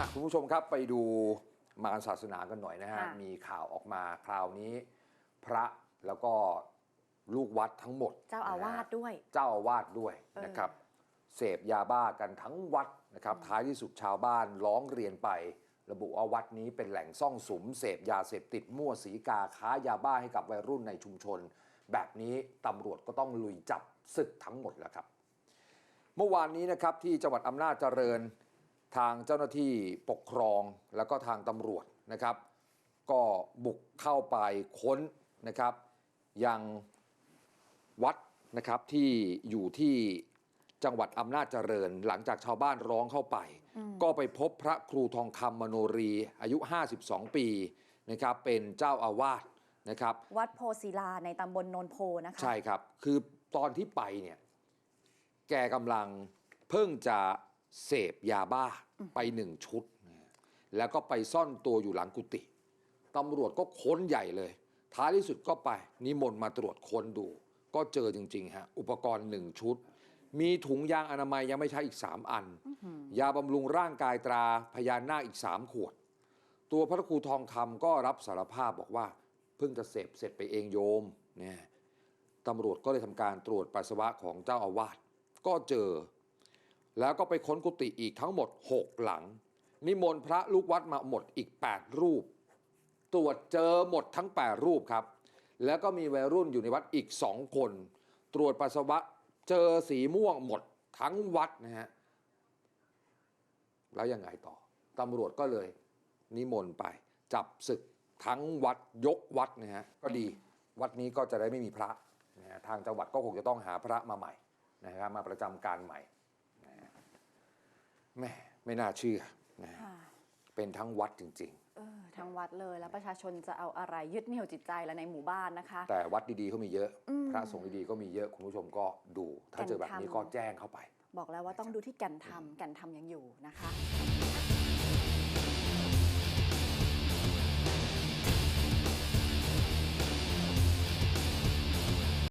อะคุณผู้ชมครับไปดูมารศาสนากันหน่อยนะฮะ ค่ะมีข่าวออกมาคราวนี้ พระแล้วก็ลูกวัดทั้งหมดเจ้าอาวาสนะฮะด้วยเจ้าอาวาสด้วยเออ นะครับ เสพยาบ้ากันทั้งวัดนะครับ ท้ายที่สุดชาวบ้านร้องเรียนไป ระบุว่าวัดนี้เป็นแหล่งซ่องสุม เสพยาเสพติดมั่วสีกาค้ายาบ้าให้กับวัยรุ่นในชุมชน แบบนี้ตำรวจก็ต้องลุยจับศึกทั้งหมดแล้วครับ เมื่อวานนี้นะครับที่จังหวัดอำนาจเจริญ ทางเจ้าหน้าที่ปกครองแล้วก็ทางตำรวจนะครับ ก็บุกเข้าไปค้นนะครับ ยังวัดนะครับที่อยู่ที่จังหวัดอำนาจเจริญ หลังจากชาวบ้านร้องเข้าไป ก็ไปพบพระครูทองคำมโนรี อายุ 52 ปีนะครับ เป็นเจ้าอาวาสนะครับ วัดโพศิลาในตำบลโนนโพนะคะใช่ครับ คือตอนที่ไปเนี่ย แกกำลังเพิ่งจะ เสพยาบ้าไปหนึ่งชุดนะแล้วก็ไปซ่อนตัวอยู่หลังกุฏิตำรวจก็ค้นใหญ่เลย ท้ายที่สุดก็ไปนิมนต์มาตรวจค้นดู ก็เจอจริงๆฮะอุปกรณ์หนึ่งชุด มีถุงยางอนามัยยังไม่ใช้อีก3อัน ยาบำรุงร่างกายตราพญานาคอีก3ขวด ตัวพระครูทองคำก็รับสารภาพบอกว่า เพิ่งจะเสพเสร็จไปเองโยมเนี่ยตำรวจก็เลยทำการตรวจปัสสาวะของเจ้าอาวาสก็เจอ แล้วก็ไปค้นกุฏิอีกทั้งหมด 6 หลัง นิมนต์พระลูกวัดมาหมดอีก 8 รูป ตรวจเจอหมดทั้ง 8 รูปครับ แล้วก็มีวัยรุ่นอยู่ในวัดอีก2คน ตรวจปัสสาวะเจอสีม่วงหมดทั้งวัดนะฮะแล้วยังไงต่อตำรวจก็เลย นิมนต์ไป จับศึกทั้งวัดยกวัดนะฮะก็ดีวัดนี้ก็จะได้ไม่มีพระนะฮะทางจังหวัดก็คงจะต้องหาพระมาใหม่นะครับมาประจำการใหม่ แม่ไม่น่าเชื่อนะฮะค่ะเป็นทั้งวัดจริง เออทางวัดเลยแล้วประชาชนจะเอาอะไรยึดเหนี่ยวจิตใจแล้วในหมู่บ้านนะคะ ๆ แต่วัดดีๆเขามีเยอะ อืมพระสงฆ์ดีๆก็มีเยอะคุณผู้ชมก็ดู ถ้าเจอแบบนี้แก่นธรรมก็แจ้งเข้าไป บอกแล้วว่าต้องดูที่แก่นธรรมแก่นธรรมยังอยู่นะคะ